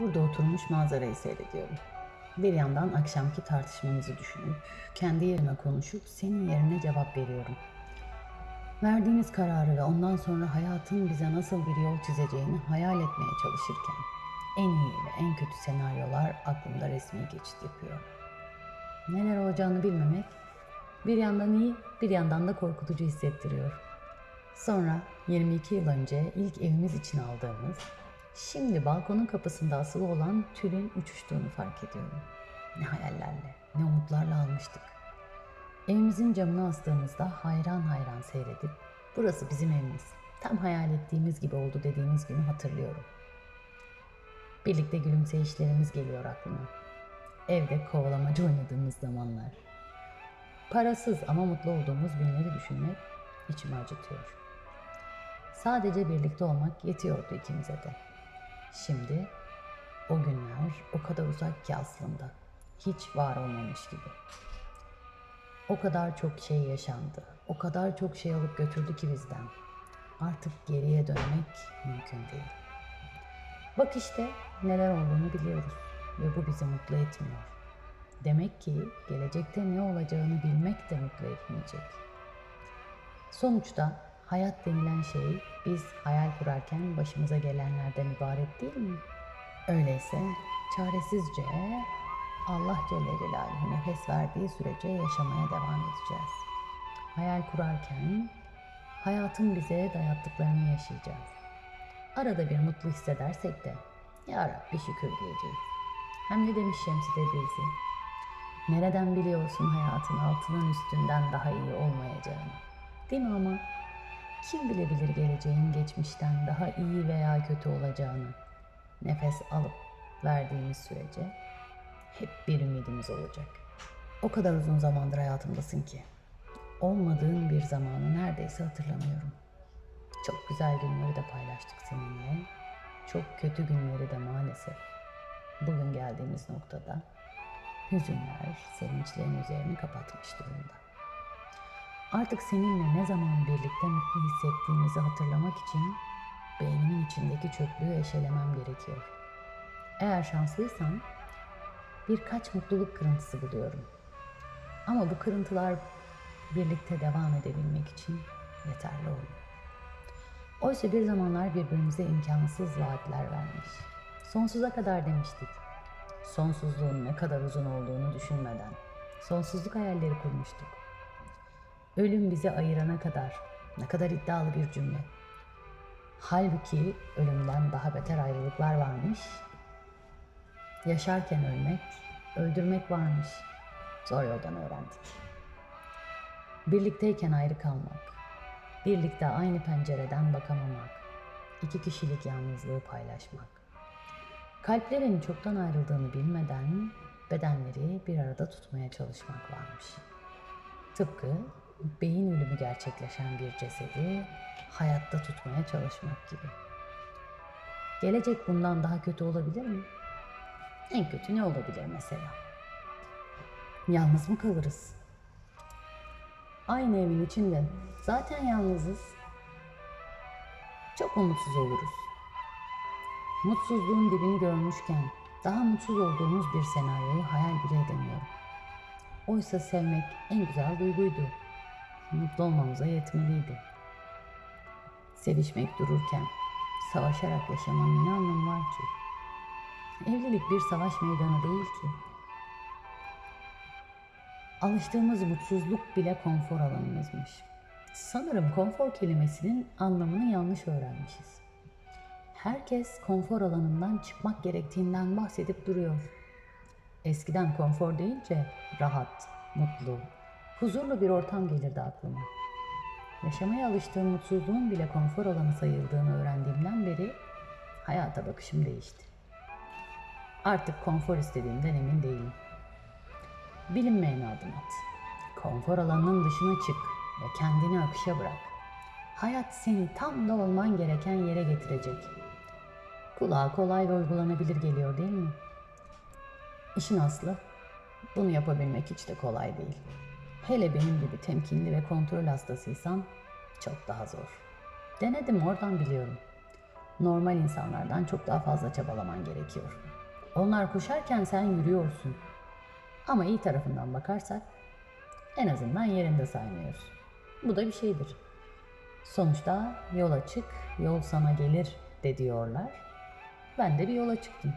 Burada oturmuş manzarayı seyrediyorum. Bir yandan akşamki tartışmamızı düşünüp, kendi yerime konuşup senin yerine cevap veriyorum. Verdiğimiz kararı ve ondan sonra hayatın bize nasıl bir yol çizeceğini hayal etmeye çalışırken en iyi ve en kötü senaryolar aklımda resmi geçit yapıyor. Neler olacağını bilmemek bir yandan iyi, bir yandan da korkutucu hissettiriyor. Sonra 22 yıl önce ilk evimiz için aldığımız, şimdi balkonun kapısında asılı olan tülün uçuştuğunu fark ediyorum. Ne hayallerle, ne umutlarla almıştık. Evimizin camına astığımızda hayran hayran seyredip, burası bizim evimiz, tam hayal ettiğimiz gibi oldu dediğimiz günü hatırlıyorum. Birlikte gülümseyişlerimiz geliyor aklıma. Evde kovalamacı oynadığımız zamanlar. Parasız ama mutlu olduğumuz günleri düşünmek içimi acıtıyor. Sadece birlikte olmak yetiyordu ikimize de. Şimdi o günler o kadar uzak ki aslında. Hiç var olmamış gibi. O kadar çok şey yaşandı. O kadar çok şey alıp götürdü ki bizden. Artık geriye dönmek mümkün değil. Bak işte neler olduğunu biliyoruz ve bu bizi mutlu etmiyor. Demek ki gelecekte ne olacağını bilmek de mutlu etmeyecek. Sonuçta hayat denilen şey biz hayal kurarken başımıza gelenlerden ibaret değil mi? Öyleyse çaresizce Allah Celle Celaluhu nefes verdiği sürece yaşamaya devam edeceğiz. Hayal kurarken hayatın bize dayattıklarını yaşayacağız. Arada bir mutlu hissedersek de Ya Rabbi şükür diyeceğiz. Hem ne demiş Şemsi Tebrizi? Nereden biliyorsun hayatın altının üstünden daha iyi olmayacağını? Değil mi ama? Kim bilebilir geleceğin geçmişten daha iyi veya kötü olacağını? Nefes alıp verdiğimiz sürece hep bir ümidimiz olacak. O kadar uzun zamandır hayatımdasın ki olmadığın bir zamanı neredeyse hatırlamıyorum. Çok güzel günleri de paylaştık seninle. Çok kötü günleri de maalesef. Bugün geldiğimiz noktada hüzünler sevinçlerin üzerini kapatmış durumda. Artık seninle ne zaman birlikte mutlu hissettiğimizi hatırlamak için beynimin içindeki çöplüğü eşelemem gerekiyor. Eğer şanslıysan birkaç mutluluk kırıntısı buluyorum. Ama bu kırıntılar birlikte devam edebilmek için yeterli olmuyor. Oysa bir zamanlar birbirimize imkansız vaatler vermiş. Sonsuza kadar demiştik. Sonsuzluğun ne kadar uzun olduğunu düşünmeden sonsuzluk hayalleri kurmuştuk. Ölüm bizi ayırana kadar ne kadar iddialı bir cümle. Halbuki ölümden daha beter ayrılıklar varmış. Yaşarken ölmek, öldürmek varmış. Zor yoldan öğrendik. Birlikteyken ayrı kalmak, birlikte aynı pencereden bakamamak, iki kişilik yalnızlığı paylaşmak. Kalplerin çoktan ayrıldığını bilmeden bedenleri bir arada tutmaya çalışmak varmış. Tıpkı beyin ölümü gerçekleşen bir cesedi hayatta tutmaya çalışmak gibi. Gelecek bundan daha kötü olabilir mi? En kötü ne olabilir mesela? Yalnız mı kalırız? Aynı evin içinde zaten yalnızız. Çok umutsuz oluruz. Mutsuzluğun dibini görmüşken daha mutsuz olduğumuz bir senaryoyu hayal bile edemiyorum. Oysa sevmek en güzel duyguydu. Mutlu olmamıza yetmeliydi. Sevişmek dururken savaşarak yaşamanın ne anlamı var ki? Evlilik bir savaş meydanı değil ki. Alıştığımız mutsuzluk bile konfor alanımızmış. Sanırım konfor kelimesinin anlamını yanlış öğrenmişiz. Herkes konfor alanından çıkmak gerektiğinden bahsedip duruyor. Eskiden konfor deyince rahat, mutlu, huzurlu bir ortam gelirdi aklıma. Yaşamaya alıştığım mutsuzluğun bile konfor alanı sayıldığını öğrendiğimden beri hayata bakışım değişti. Artık konfor istediğimden emin değilim. Bilinmeyene adım at. Konfor alanının dışına çık ve kendini akışa bırak. Hayat seni tam da olman gereken yere getirecek. Kulağa kolay ve uygulanabilir geliyor değil mi? İşin aslı bunu yapabilmek hiç de kolay değil. Hele benim gibi temkinli ve kontrol hastasıysan çok daha zor. Denedim oradan biliyorum. normal insanlardan çok daha fazla çabalaman gerekiyor. Onlar koşarken sen yürüyorsun. Ama iyi tarafından bakarsak en azından yerinde saymıyorsun. Bu da bir şeydir. Sonuçta yol açık, yol sana gelir de diyorlar. Ben de bir yola çıktım.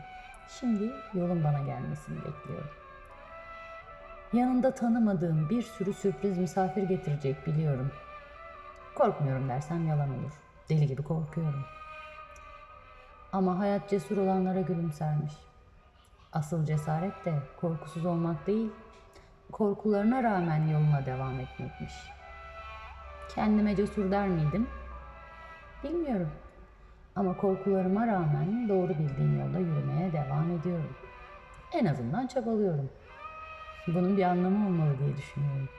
Şimdi yolun bana gelmesini bekliyorum. Yanında tanımadığım bir sürü sürpriz misafir getirecek biliyorum. Korkmuyorum dersem yalan olur. Deli gibi korkuyorum. Ama hayat cesur olanlara gülümsermiş. Asıl cesaret de korkusuz olmak değil, korkularına rağmen yoluna devam etmekmiş. Kendime cesur der miydim? Bilmiyorum. Ama korkularıma rağmen doğru bildiğim yolda yürümeye devam ediyorum. En azından çabalıyorum. Bunun bir anlamı olmalı diye düşünüyorum.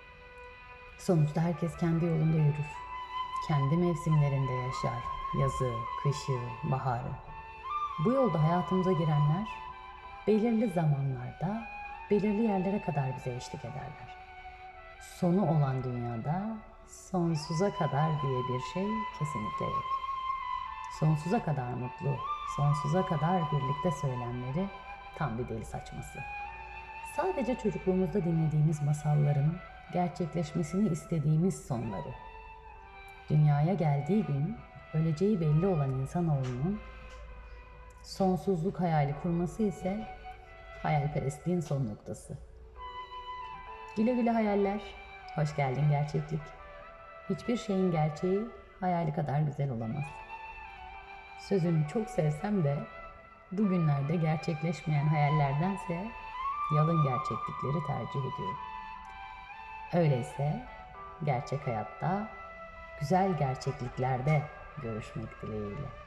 Sonuçta herkes kendi yolunda yürür. Kendi mevsimlerinde yaşar. Yazı, kışı, baharı. Bu yolda hayatımıza girenler belirli zamanlarda belirli yerlere kadar bize eşlik ederler. Sonu olan dünyada sonsuza kadar diye bir şey kesinlikle yok. Sonsuza kadar mutlu, sonsuza kadar birlikte söylemleri tam bir deli saçması. Sadece çocukluğumuzda dinlediğimiz masalların gerçekleşmesini istediğimiz sonları. Dünyaya geldiği gün öleceği belli olan insanoğlunun sonsuzluk hayali kurması ise hayalperestliğin son noktası. Güle güle hayaller, hoş geldin gerçeklik. Hiçbir şeyin gerçeği hayali kadar güzel olamaz. Sözünü çok sevsem de bugünlerde gerçekleşmeyen hayallerdense yalın gerçeklikleri tercih ediyorum. Öyleyse gerçek hayatta güzel gerçekliklerde görüşmek dileğiyle.